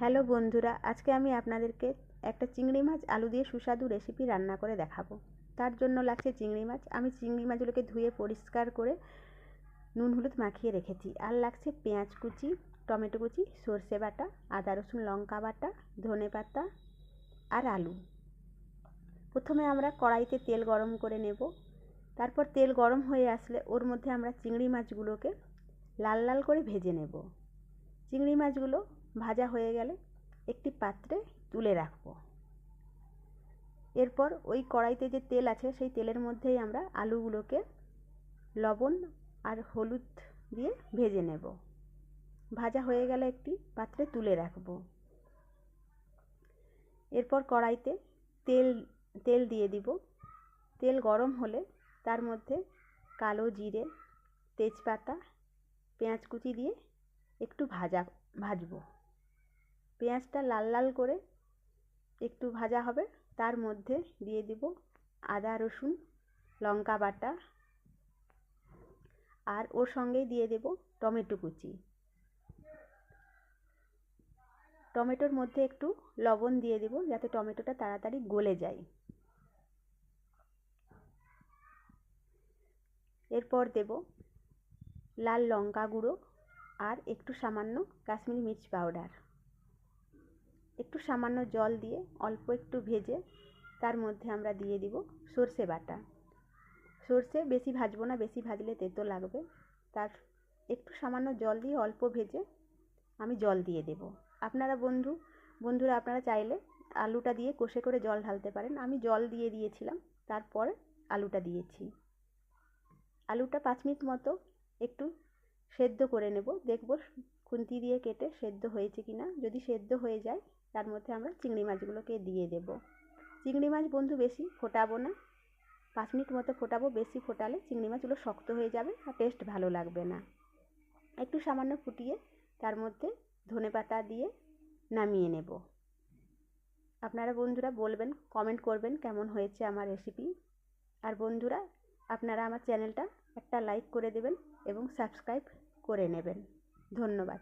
Hello বন্ধুরা, আজকে আমি আপনাদেরকে একটা চিংড়ি মাছ, আলু দিয়ে সুস্বাদু রেসিপি রান্না করে দেখাবো। তার জন্য লাগছে চিংড়ি মাছ। আমি চিংড়ি মাছগুলোকে ধুয়ে পরিষ্কার করে নুন হলুদ মাখিয়ে রেখেছি। আর লাগছে পেঁয়াজ কুচি, টমেটো কুচি, সর্ষে বাটা, আদা, রসুন, লঙ্কা বাটা, ধনে পাতা আর আলু। প্রথমে আমরা কড়াইতে তেল গরম করে নেব। তারপর তেল গরম হয়ে আসলে ওর মধ্যে আমরা চিংড়ি মাছগুলোকে লাল লাল করে ভেজে নেব। চিংড়ি মাছগুলো ভাজা হয়ে গেলে একটি পাত্রে তুলে রাখব। এরপর ওই কড়াইতে যে তেল আছে, সেই তেলের মধ্যেই আমরা আলুগুলোকে লবণ আর হলুদ দিয়ে ভেজে নেব। ভাজা হয়ে গেলে একটি পাত্রে তুলে রাখব। এরপর কড়াইতে তেল তেল দিয়ে দিব। তেল গরম হলে তার মধ্যে কালো জিরে, তেজপাতা, পেঁয়াজ কুচি দিয়ে একটু ভাজা, ভাজবো। পেঁয়াজটা লাল লাল করে একটু ভাজা হবে, তার মধ্যে দিয়ে দিব আদা, রসুন, লঙ্কা বাটা আর ওর সঙ্গেই দিয়ে দেব টমেটো কুচি। টমেটোর মধ্যে একটু লবণ দিয়ে দেব যাতে টমেটোটা তাড়াতাড়ি গলে যায়। এরপর দেব লাল লঙ্কা গুঁড়ো আর একটু সামান্য কাশ্মীরি মির্চ পাউডার। একটু সামান্য জল দিয়ে অল্প একটু ভেজে তার মধ্যে আমরা দিয়ে দিব সর্ষে বাটা। সর্ষে বেশি ভাজবো না, বেশি ভাজলে তেতো লাগবে। তার একটু সামান্য জল দিয়ে অল্প ভেজে আমি জল দিয়ে দেব। আপনারা বন্ধু, বন্ধুরা আপনারা চাইলে আলুটা দিয়ে কষে করে জল ঢালতে পারেন। আমি জল দিয়ে দিয়েছিলাম, তারপর আলুটা দিয়েছি। আলুটা পাঁচ মিনিট মতো একটু সেদ্ধ করে নেব। দেখব খুন্তি দিয়ে কেটে সেদ্ধ হয়েছে কি না যদি সেদ্ধ হয়ে যায় তার মধ্যে আমরা চিংড়ি মাছগুলোকে দিয়ে দেব। চিংড়ি মাছ বন্ধু বেশি ফোটাবো না। পাঁচ মিনিট মতো ফোটাবো, বেশি ফোটালে চিংড়ি মাছগুলো শক্ত হয়ে যাবে আর টেস্ট ভালো লাগবে না। একটু সামান্য ফুটিয়ে তার মধ্যে ধনে পাতা দিয়ে নামিয়ে নেব। আপনারা বন্ধুরা বলবেন কমেন্ট করবেন কেমন হয়েছে আমার রেসিপি আর বন্ধুরা, আপনারা আমার চ্যানেলটা একটা লাইক করে দেবেন এবং সাবস্ক্রাইব করে নেবেন। ধন্যবাদ।